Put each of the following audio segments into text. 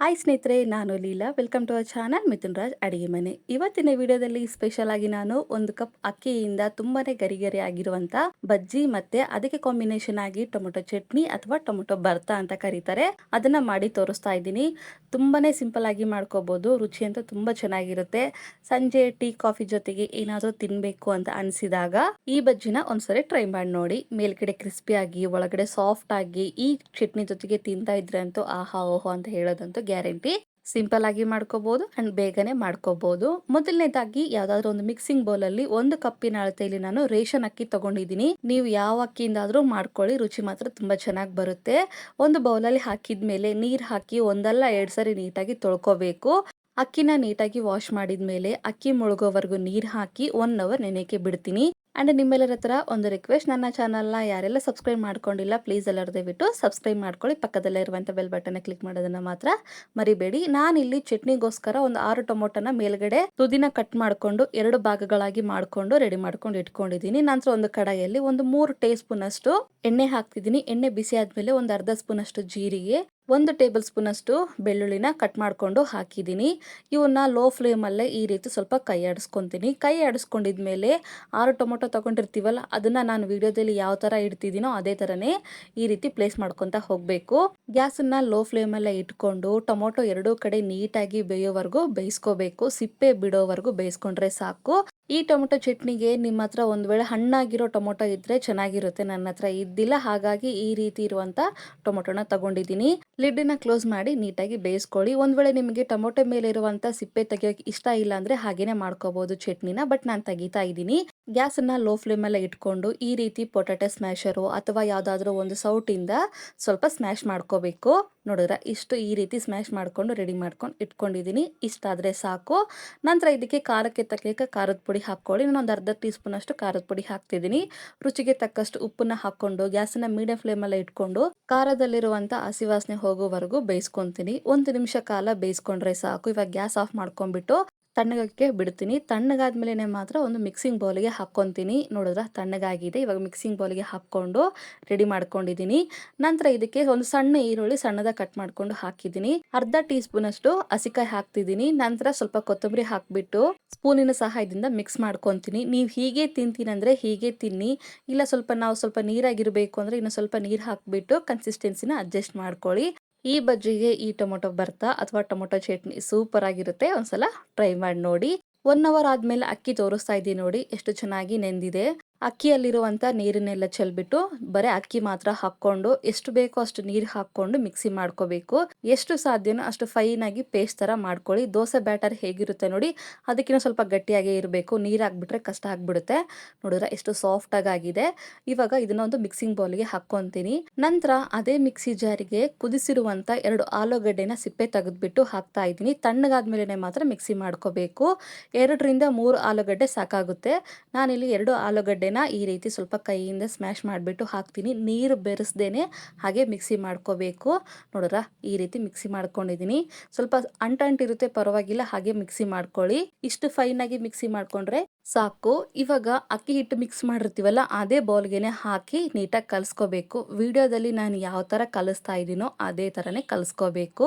Hi ಸ್ನೇಹಿತರೆ, ನಾನು Leela. Welcome to our channel Mithun Raj ಅಡಿಗೆ ಮನೆ. ಇವತ್ತಿನ ವಿಡಿಯೋದಲ್ಲಿ ಸ್ಪೆಷಲ್ ಆಗಿ ನಾನು ಒಂದು ಕಪ್ ಅಕ್ಕಿಯಿಂದ ತುಂಬಾನೇ ಗರಿ ಗರಿ ಆಗಿರುವಂತ ಬಜ್ಜಿ ಮತ್ತೆ ಅದಕ್ಕೆ ಕಾಂಬಿನೇಷನ್ ಆಗಿ ಟೊಮೊಟೊ ಚಟ್ನಿ ಅಥವಾ ಟೊಮೊಟೊ ಬರ್ತಾ ಅಂತ ಕರೀತಾರೆ. ಅದನ್ನ ಮಾಡಿ ತೋರಿಸ್ತಾ ಇದ್ದೀನಿ. ತುಂಬಾನೇ ಸಿಂಪಲ್ ಆಗಿ ಮಾಡ್ಕೋಬಹುದು ರುಚಿ ಅಂತ ತುಂಬಾ ಚೆನ್ನಾಗಿರುತ್ತೆ. ಸಂಜೆ ಟೀ, ಕಾಫಿ ಜೊತೆಗೆ ಏನಾದರೂ ತಿನ್ಬೇಕು ಅಂತ ಅನಿಸಿದಾಗ ಈ ಬಜ್ಜಿನ ಒಂದ್ಸರಿ ಟ್ರೈ ಮಾಡಿ ನೋಡಿ. ಮೇಲ್ಗಡೆ ಕ್ರಿಸ್ಪಿ ಆಗಿ, ಒಳಗಡೆ ಸಾಫ್ಟ್ ಆಗಿ ಈ ಚಟ್ನಿ ಜೊತೆಗೆ ತಿಂತಾ ಇದ್ರೆ ಅಂತೂ ಆಹಾ, ಓಹೋ ಅಂತ ಹೇಳೋದಂತೂ ಗ್ಯಾರಂಟಿ ಸಿಂಪಲ್ ಆಗಿ ಮಾಡ್ಕೋಬಹುದು ಅಂಡ್ ಬೇಗನೆ ಮಾಡ್ಕೋಬಹುದು ಮೊದಲನೇದಾಗಿ ಯಾವ್ದಾದ್ರು ಒಂದು ಮಿಕ್ಸಿಂಗ್ ಬೌಲ್ ಅಲ್ಲಿ ಒಂದು ಕಪ್ಪಿನ ಅಳತೆಯಲ್ಲಿ ನಾನು ರೇಷನ್ ಅಕ್ಕಿ ತಗೊಂಡಿದ್ದೀನಿ. ನೀವು ಯಾವ ಅಕ್ಕಿಯಿಂದಾದ್ರೂ ಮಾಡ್ಕೊಳ್ಳಿ, ರುಚಿ ಮಾತ್ರ ತುಂಬಾ ಚೆನ್ನಾಗಿ ಬರುತ್ತೆ. ಒಂದು ಬೌಲಲ್ಲಿ ಹಾಕಿದ್ಮೇಲೆ ನೀರ್ ಹಾಕಿ ಒಂದಲ್ಲ ಎರಡ್ ಸರಿ ನೀಟಾಗಿ ತೊಳ್ಕೋಬೇಕು. ಅಕ್ಕಿನ ನೀಟಾಗಿ ವಾಶ್ ಮಾಡಿದ್ಮೇಲೆ ಅಕ್ಕಿ ಮುಳುಗೋವರೆಗೂ ನೀರ್ ಹಾಕಿ ಒನ್ ಅವರ್ ನೆನೆಯಕ್ಕೆ ಬಿಡ್ತೀನಿ. ಅಂಡ್ ನಿಮ್ಮೆಲ್ಲರ ಹತ್ರ ಒಂದು ರಿಕ್ವೆಸ್ಟ್ ನನ್ನ ಚಾನಲ್ನ ಯಾರೆಲ್ಲ ಸಬ್ಸ್ಕ್ರೈಬ್ ಮಾಡ್ಕೊಂಡಿಲ್ಲ ಪ್ಲೀಸ್ ಎಲ್ಲರೂ ದಯವಿಟ್ಟು ಸಬ್ಸ್ಕ್ರೈಬ್ ಮಾಡ್ಕೊಳ್ಳಿ. ಪಕ್ಕದಲ್ಲೇ ಇರುವಂಥ ಬೆಲ್ ಬಟನ್ ಕ್ಲಿಕ್ ಮಾಡೋದನ್ನ ಮಾತ್ರ ಮರಿಬೇಡಿ. ನಾನು ಇಲ್ಲಿ ಚಟ್ನಿಗೋಸ್ಕರ ಒಂದು ಆರು ಟೊಮೊಟೊನ ಮೇಲ್ಗಡೆ ತುದಿನ ಕಟ್ ಮಾಡಿಕೊಂಡು, ಎರಡು ಭಾಗಗಳಾಗಿ ಮಾಡಿಕೊಂಡು ರೆಡಿ ಮಾಡ್ಕೊಂಡು ಇಟ್ಕೊಂಡಿದ್ದೀನಿ. ನಂತರ ಒಂದು ಕಡಾಯಲ್ಲಿ ಒಂದು ಮೂರು ಟೇ ಸ್ಪೂನ್ ಅಷ್ಟು ಎಣ್ಣೆ ಹಾಕ್ತಿದ್ದೀನಿ. ಎಣ್ಣೆ ಬಿಸಿ ಆದಮೇಲೆ ಒಂದು ಅರ್ಧ ಸ್ಪೂನ್ ಅಷ್ಟು ಜೀರಿಗೆ ಒಂದು ಟೇಬಲ್ ಸ್ಪೂನಷ್ಟು ಬೆಳ್ಳುಳ್ಳಿನ ಕಟ್ ಮಾಡಿಕೊಂಡು ಹಾಕಿದ್ದೀನಿ. ಇವನ್ನ ಲೋ ಫ್ಲೇಮಲ್ಲೇ ಈ ರೀತಿ ಸ್ವಲ್ಪ ಕೈ ಆಡಿಸ್ಕೊತೀನಿ. ಕೈ ಆಡಿಸ್ಕೊಂಡಿದ್ಮೇಲೆ ಆರು ಟೊಮೊಟೊ ತೊಗೊಂಡಿರ್ತೀವಲ್ಲ, ಅದನ್ನು ನಾನು ವೀಡಿಯೋದಲ್ಲಿ ಯಾವ ಥರ ಇಡ್ತಿದ್ದೀನೋ ಅದೇ ಥರನೇ ಈ ರೀತಿ ಪ್ಲೇಸ್ ಮಾಡ್ಕೊತಾ ಹೋಗಬೇಕು. ಗ್ಯಾಸನ್ನು ಲೋ ಫ್ಲೇಮಲ್ಲೇ ಇಟ್ಕೊಂಡು ಟೊಮೊಟೊ ಎರಡೂ ಕಡೆ ನೀಟಾಗಿ ಬೇಯೋವರೆಗೂ ಬೇಯಿಸ್ಕೋಬೇಕು. ಸಿಪ್ಪೆ ಬಿಡೋವರೆಗೂ ಬೇಯಿಸ್ಕೊಂಡ್ರೆ ಸಾಕು. ಈ ಟೊಮೊಟೊ ಚಟ್ನಿಗೆ ನಿಮ್ಮ ಹತ್ರ ಒಂದು ವೇಳೆ ಹಣ್ಣಾಗಿರೋ ಟೊಮೊಟೊ ಇದ್ದರೆ ಚೆನ್ನಾಗಿರುತ್ತೆ ನನ್ನ ಹತ್ರ ಇದ್ದಿಲ್ಲ. ಹಾಗಾಗಿ ಈ ರೀತಿ ಇರುವಂಥ ಟೊಮೊಟೊನ ತಗೊಂಡಿದ್ದೀನಿ. ಲಿಡ್ಡನ್ನ ಕ್ಲೋಸ್ ಮಾಡಿ ನೀಟಾಗಿ ಬೇಯಿಸ್ಕೊಳ್ಳಿ. ಒಂದು ವೇಳೆ ನಿಮಗೆ ಟೊಮೊಟೊ ಮೇಲೆ ಇರುವಂಥ ಸಿಪ್ಪೆ ತೆಗಿಯೋಕೆ ಇಷ್ಟ ಇಲ್ಲ ಅಂದರೆ ಹಾಗೇನೆ ಮಾಡ್ಕೋಬೋದು ಚಟ್ನಿನ, ಬಟ್ ನಾನು ತೆಗಿತಾ ಇದ್ದೀನಿ. ಗ್ಯಾಸನ್ನು ಲೋ ಫ್ಲೇಮಲ್ಲೇ ಇಟ್ಕೊಂಡು ಈ ರೀತಿ ಪೊಟ್ಯಾಟೊ ಸ್ಮ್ಯಾಶರು ಅಥವಾ ಯಾವುದಾದ್ರೂ ಒಂದು ಸೌಟಿಂದ ಸ್ವಲ್ಪ ಸ್ಮ್ಯಾಶ್ ಮಾಡ್ಕೋಬೇಕು. ನೋಡಿದ್ರೆ ಇಷ್ಟು ಈ ರೀತಿ ಸ್ಮ್ಯಾಶ್ ಮಾಡಿಕೊಂಡು ರೆಡಿ ಮಾಡ್ಕೊಂಡು ಇಟ್ಕೊಂಡಿದ್ದೀನಿ. ಇಷ್ಟಾದರೆ ಸಾಕು. ನಂತರ ಇದಕ್ಕೆ ಖಾರಕ್ಕೆ ತಕ್ಕ ಖಾರದ ಪುಡಿ ಹಾಕ್ಕೊಳ್ಳಿ. ನಾನು ಒಂದು ಅರ್ಧ ಟೀ ಸ್ಪೂನ್ ಅಷ್ಟು ಖಾರದ ಪುಡಿ ಹಾಕ್ತಿದ್ದೀನಿ. ರುಚಿಗೆ ತಕ್ಕಷ್ಟು ಉಪ್ಪನ್ನು ಹಾಕ್ಕೊಂಡು, ಗ್ಯಾಸನ್ನ ಮೀಡಿಯಂ ಫ್ಲೇಮಲ್ಲೇ ಇಟ್ಕೊಂಡು ಖಾರದಲ್ಲಿರುವಂಥ ಹಸಿ ವಾಸನೆ ಹೋಗೋವರೆಗೂ ಬೇಯಿಸ್ಕೊತೀನಿ. ಒಂದು ನಿಮಿಷ ಕಾಲ ಬೇಯಿಸ್ಕೊಂಡ್ರೆ ಸಾಕು. ಇವಾಗ ಗ್ಯಾಸ್ ಆಫ್ ಮಾಡ್ಕೊಂಡ್ಬಿಟ್ಟು ತಣ್ಣಗಕ್ಕೆ ಬಿಡ್ತೀನಿ. ತಣ್ಣಗಾದ್ಮೇಲೆ ಮಾತ್ರ ಒಂದು ಮಿಕ್ಸಿಂಗ್ ಬೌಲಿಗೆ ಹಾಕ್ಕೊತೀನಿ. ನೋಡಿದ್ರೆ? ತಣ್ಣಗಾಗಿದೆ. ಇವಾಗ ಮಿಕ್ಸಿಂಗ್ ಬೌಲಿಗೆ ಹಾಕ್ಕೊಂಡು ರೆಡಿ ಮಾಡ್ಕೊಂಡಿದ್ದೀನಿ. ನಂತರ ಇದಕ್ಕೆ ಒಂದು ಸಣ್ಣ ಈರುಳ್ಳಿ ಸಣ್ಣದಾಗಿ ಕಟ್ ಮಾಡ್ಕೊಂಡು ಹಾಕಿದ್ದೀನಿ. ಅರ್ಧ ಟೀ ಸ್ಪೂನ್ ಅಷ್ಟು ಹಸಿಕಾಯಿ ಹಾಕ್ತಿದ್ದೀನಿ. ನಂತರ ಸ್ವಲ್ಪ ಕೊತ್ತಂಬರಿ ಹಾಕ್ಬಿಟ್ಟು ಸ್ಪೂನಿನ ಸಹಾಯದಿಂದ ಮಿಕ್ಸ್ ಮಾಡ್ಕೊತೀನಿ. ನೀವು ಹೀಗೆ ತಿಂತೀನಿ ಅಂದರೆ ಹೀಗೆ ತಿನ್ನಿ. ಇಲ್ಲ ಸ್ವಲ್ಪ ನಾವು ಸ್ವಲ್ಪ ನೀರಾಗಿರಬೇಕು ಅಂದರೆ ಇನ್ನು ಸ್ವಲ್ಪ ನೀರು ಹಾಕ್ಬಿಟ್ಟು ಕನ್ಸಿಸ್ಟೆನ್ಸಿನ ಅಡ್ಜಸ್ಟ್ ಮಾಡ್ಕೊಳ್ಳಿ. ಈ ಬಜ್ಜಿಗೆ ಈ ಟೊಮೊಟೊ ಬರ್ತಾ ಅಥವಾ ಟೊಮೊಟೊ ಚಟ್ನಿ ಸೂಪರ್ ಆಗಿರುತ್ತೆ. ಒಂದ್ಸಲ ಟ್ರೈ ಮಾಡಿ ನೋಡಿ. ಒನ್ ಅವರ್ ಆದ್ಮೇಲೆ ಅಕ್ಕಿ ತೋರಿಸ್ತಾ ಇದ್ದೀನಿ ನೋಡಿ, ಎಷ್ಟು ಚೆನ್ನಾಗಿ ನೆಂದಿದೆ. ಅಕ್ಕಿಯಲ್ಲಿರುವಂಥ ನೀರನ್ನೆಲ್ಲ ಚೆಲ್ಬಿಟ್ಟು ಬರೀ ಅಕ್ಕಿ ಮಾತ್ರ ಹಾಕ್ಕೊಂಡು ಎಷ್ಟು ಬೇಕೋ ಅಷ್ಟು ನೀರು ಹಾಕ್ಕೊಂಡು ಮಿಕ್ಸಿ ಮಾಡ್ಕೋಬೇಕು. ಎಷ್ಟು ಸಾಧ್ಯನೋ ಅಷ್ಟು ಫೈನ್ ಆಗಿ ಪೇಸ್ಟ್ ಥರ ಮಾಡ್ಕೊಳ್ಳಿ. ದೋಸೆ ಬ್ಯಾಟರ್ ಹೇಗಿರುತ್ತೆ ನೋಡಿ ಅದಕ್ಕಿಂತ ಸ್ವಲ್ಪ ಗಟ್ಟಿಯಾಗೇ ಇರಬೇಕು. ನೀರು ಹಾಕ್ಬಿಟ್ರೆ ಕಷ್ಟ ಆಗ್ಬಿಡುತ್ತೆ. ನೋಡಿದ್ರೆ ಎಷ್ಟು ಸಾಫ್ಟ್ ಆಗಿದೆ ಇವಾಗ ಇದನ್ನ ಒಂದು ಮಿಕ್ಸಿಂಗ್ ಬೌಲ್ಗೆ ಹಾಕ್ಕೊಂತೀನಿ. ನಂತರ ಅದೇ ಮಿಕ್ಸಿ ಜಾರಿಗೆ ಕುದಿಸಿರುವಂಥ ಎರಡು ಆಲೂಗಡ್ಡೆನ ಸಿಪ್ಪೆ ತೆಗೆದ್ಬಿಟ್ಟು ಹಾಕ್ತಾ ಇದ್ದೀನಿ. ತಣ್ಣಗಾದ್ಮೇಲೆ ಮಾತ್ರ ಮಿಕ್ಸಿ ಮಾಡ್ಕೋಬೇಕು. ಎರಡರಿಂದ ಮೂರು ಆಲೂಗಡ್ಡೆ ಸಾಕಾಗುತ್ತೆ. ನಾನಿಲ್ಲಿ ಎರಡು ಆಲೂಗಡ್ಡೆ ಈ ರೀತಿ ಸ್ವಲ್ಪ ಕೈಯಿಂದ ಸ್ಮ್ಯಾಶ್ ಮಾಡಿಬಿಟ್ಟು ಹಾಕ್ತೀನಿ. ನೀರು ಬೆರೆಸ್ದೇನೆ ಹಾಗೆ ಮಿಕ್ಸಿ ಮಾಡ್ಕೋಬೇಕು. ನೋಡ್ರ, ಈ ರೀತಿ ಮಿಕ್ಸಿ ಮಾಡ್ಕೊಂಡಿದ್ದೀನಿ ಸ್ವಲ್ಪ ಅಂಟಂಟಿರುತ್ತೆ, ಪರವಾಗಿಲ್ಲ, ಹಾಗೆ ಮಿಕ್ಸಿ ಮಾಡ್ಕೊಳ್ಳಿ. ಇಷ್ಟು ಫೈನ್ ಆಗಿ ಮಿಕ್ಸಿ ಮಾಡ್ಕೊಂಡ್ರೆ ಸಾಕು. ಇವಾಗ ಅಕ್ಕಿ ಹಿಟ್ಟು ಮಿಕ್ಸ್ ಮಾಡಿರ್ತೀವಲ್ಲ, ಅದೇ ಬೌಲ್ಗೆನೆ ಹಾಕಿ ನೀಟಾಗಿ ಕಲಿಸ್ಕೋಬೇಕು. ವಿಡಿಯೋದಲ್ಲಿ ನಾನು ಯಾವ ಥರ ಕಲಿಸ್ತಾ ಇದ್ದೀನೋ ಅದೇ ಥರನೇ ಕಲಿಸ್ಕೋಬೇಕು.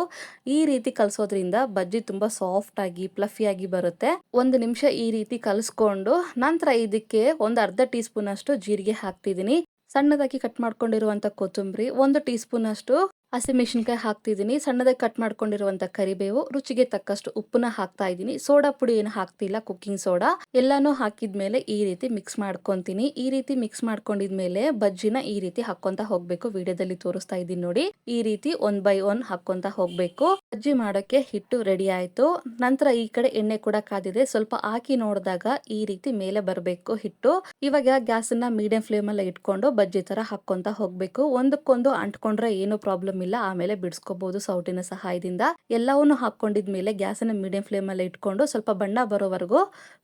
ಈ ರೀತಿ ಕಲಿಸೋದ್ರಿಂದ ಬಜ್ಜಿ ತುಂಬ ಸಾಫ್ಟಾಗಿ ಪ್ಲಫಿಯಾಗಿ ಬರುತ್ತೆ. ಒಂದು ನಿಮಿಷ ಈ ರೀತಿ ಕಲಿಸ್ಕೊಂಡು ನಂತರ ಇದಕ್ಕೆ ಒಂದು ಅರ್ಧ ಟೀ ಸ್ಪೂನಷ್ಟು ಜೀರಿಗೆ ಹಾಕ್ತಿದ್ದೀನಿ ಸಣ್ಣದಾಗಿ ಕಟ್ ಮಾಡ್ಕೊಂಡಿರುವಂಥ ಕೊತ್ತಂಬರಿ, ಒಂದು ಟೀ ಸ್ಪೂನ್ ಅಷ್ಟು ಹಸಿಮೆಣಸಿನ್ಕಾಯಿ ಹಾಕ್ತಿದ್ದೀನಿ. ಸಣ್ಣದಾಗಿ ಕಟ್ ಮಾಡ್ಕೊಂಡಿರುವಂತ ಕರಿಬೇವು, ರುಚಿಗೆ ತಕ್ಕಷ್ಟು ಉಪ್ಪನ್ನ ಹಾಕ್ತಾ ಇದ್ದೀನಿ. ಸೋಡಾ ಪುಡಿ ಏನು ಹಾಕ್ತಿಲ್ಲ ಕುಕ್ಕಿಂಗ್ ಸೋಡಾ ಎಲ್ಲಾನು ಹಾಕಿದ್ಮೇಲೆ ಈ ರೀತಿ ಮಿಕ್ಸ್ ಮಾಡ್ಕೊಂತೀನಿ. ಈ ರೀತಿ ಮಿಕ್ಸ್ ಮಾಡ್ಕೊಂಡಿದ್ಮೇಲೆ ಬಜ್ಜಿನ ಈ ರೀತಿ ಹಾಕೊಂತ ಹೋಗ್ಬೇಕು. ವಿಡಿಯೋದಲ್ಲಿ ತೋರಿಸ್ತಾ ಇದ್ದೀನಿ ನೋಡಿ. ಈ ರೀತಿ ಒನ್ ಬೈ ಒನ್ ಹಾಕೊಂತ ಹೋಗ್ಬೇಕು. ಬಜ್ಜಿ ಮಾಡೋಕೆ ಹಿಟ್ಟು ರೆಡಿ ಆಯ್ತು. ನಂತರ ಈ ಕಡೆ ಎಣ್ಣೆ ಕೂಡ ಕಾದಿದೆ. ಸ್ವಲ್ಪ ಹಾಕಿ ನೋಡಿದಾಗ ಈ ರೀತಿ ಮೇಲೆ ಬರಬೇಕು ಹಿಟ್ಟು. ಇವಾಗ ಗ್ಯಾಸ್ನ ಮೀಡಿಯಂ ಫ್ಲೇಮ್ ಅಲ್ಲಿ ಇಟ್ಕೊಂಡು ಬಜ್ಜಿ ತರ ಹಾಕೊಂತ ಹೋಗ್ಬೇಕು. ಒಂದಕ್ಕೊಂದು ಅಂಟ್ಕೊಂಡ್ರೆ ಏನು ಪ್ರಾಬ್ಲಮ್ ಇಲ್ಲ, ಆಮೇಲೆ ಬಿಡಿಸ್ಕೋಬಹುದು ಸೌಟಿನ ಸಹಾಯದಿಂದ. ಎಲ್ಲವನ್ನು ಹಾಕೊಂಡಿದ್ಮೇಲೆ ಗ್ಯಾಸನ್ನ ಮೀಡಿಯಂ ಫ್ಲೇಮಲ್ಲಿ ಇಟ್ಕೊಂಡು ಸ್ವಲ್ಪ ಬಣ್ಣ ಬರೋವರೆಗೂ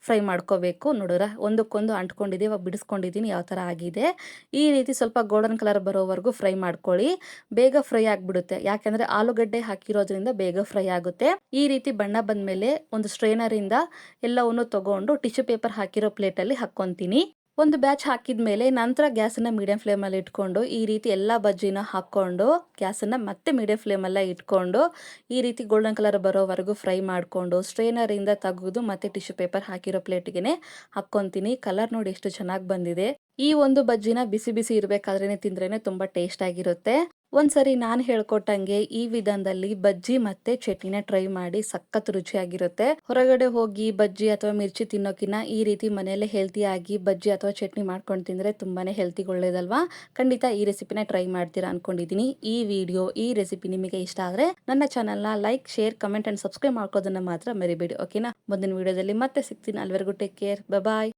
ಫ್ರೈ ಮಾಡ್ಕೋಬೇಕು. ನೋಡೋರ, ಒಂದಕ್ಕೊಂದು ಅಂಟ್ಕೊಂಡಿದೆ ಇವಾಗ ಬಿಡಿಸ್ಕೊಂಡಿದ್ದೀನಿ, ಯಾವ ಥರ ಆಗಿದೆ. ಈ ರೀತಿ ಸ್ವಲ್ಪ ಗೋಲ್ಡನ್ ಕಲರ್ ಬರೋವರೆಗೂ ಫ್ರೈ ಮಾಡ್ಕೊಳ್ಳಿ. ಬೇಗ ಫ್ರೈ ಆಗಿಬಿಡುತ್ತೆ. ಯಾಕೆಂದ್ರೆ ಆಲೂಗಡ್ಡೆ ಹಾಕಿರೋದ್ರಿಂದ ಬೇಗ ಫ್ರೈ ಆಗುತ್ತೆ. ಈ ರೀತಿ ಬಣ್ಣ ಬಂದಮೇಲೆ ಒಂದು ಸ್ಟ್ರೈನರಿಂದ ಎಲ್ಲವನ್ನು ತಗೊಂಡು ಟಿಶ್ಯೂ ಪೇಪರ್ ಹಾಕಿರೋ ಪ್ಲೇಟಲ್ಲಿ ಹಾಕ್ಕೊಂತೀನಿ. ಒಂದು ಬ್ಯಾಚ್ ಹಾಕಿದ ಮೇಲೆ ನಂತರ ಗ್ಯಾಸನ್ನು ಮೀಡಿಯಂ ಫ್ಲೇಮಲ್ಲಿ ಇಟ್ಕೊಂಡು, ಈ ರೀತಿ ಎಲ್ಲ ಬಜ್ಜಿನ ಹಾಕ್ಕೊಂಡು ಗ್ಯಾಸನ್ನು ಮತ್ತೆ ಮೀಡಿಯಂ ಫ್ಲೇಮಲ್ಲೇ ಇಟ್ಕೊಂಡು, ಈ ರೀತಿ ಗೋಲ್ಡನ್ ಕಲರ್ ಬರೋವರೆಗೂ ಫ್ರೈ ಮಾಡಿಕೊಂಡು ಸ್ಟ್ರೈನರಿಂದ ತೆಗೆದು ಮತ್ತೆ ಟಿಶ್ಯೂ ಪೇಪರ್ ಹಾಕಿರೋ ಪ್ಲೇಟಿಗೆ ಹಾಕ್ಕೊತೀನಿ. ಕಲರ್ ನೋಡಿ ಎಷ್ಟು ಚೆನ್ನಾಗಿ ಬಂದಿದೆ. ಈ ಒಂದು ಬಜ್ಜಿನ ಬಿಸಿ ಬಿಸಿ ಇರಬೇಕಾದ್ರೇ ತಿಂದ್ರೇ ತುಂಬ ಟೇಸ್ಟ್ ಆಗಿರುತ್ತೆ. ಒಂದ್ಸರಿ ನಾನು ಹೇಳ್ಕೊಟ್ಟಂಗೆ ಈ ವಿಧಾನದಲ್ಲಿ ಬಜ್ಜಿ ಮತ್ತೆ ಚಟ್ನಿನ ಟ್ರೈ ಮಾಡಿ ಸಖತ್ ರುಚಿಯಾಗಿರುತ್ತೆ. ಹೊರಗಡೆ ಹೋಗಿ ಬಜ್ಜಿ ಅಥವಾ ಮಿರ್ಚಿ ತಿನ್ನೋಕಿನ್ನ ಈ ರೀತಿ ಮನೆಯಲ್ಲೇ ಹೆಲ್ತಿಯಾಗಿ ಬಜ್ಜಿ ಅಥವಾ ಚಟ್ನಿ ಮಾಡ್ಕೊಂಡು ತಿಂದ್ರೆ ತುಂಬಾನೇ ಹೆಲ್ತಿ ಒಳ್ಳೇದಲ್ವಾ? ಖಂಡಿತ ಈ ರೆಸಿಪಿನ ಟ್ರೈ ಮಾಡ್ತೀರಾ ಅನ್ಕೊಂಡಿದೀನಿ. ಈ ವಿಡಿಯೋ ಈ ರೆಸಿಪಿ ನಿಮಗೆ ಇಷ್ಟ ಆದ್ರೆ ನನ್ನ ಚಾನಲ್ನ like share comment and subscribe ಮಾಡ್ಕೋದನ್ನ ಮಾತ್ರ ಮರಿಬೇಡಿ ಓಕೆನಾ ಮುಂದಿನ ವಿಡಿಯೋದಲ್ಲಿ ಮತ್ತೆ ಸಿಗ್ತೀನಿ. ಅಲ್ವರೆಗೂ ಟೇಕ್ ಕೇರ್ ಬಾಯ್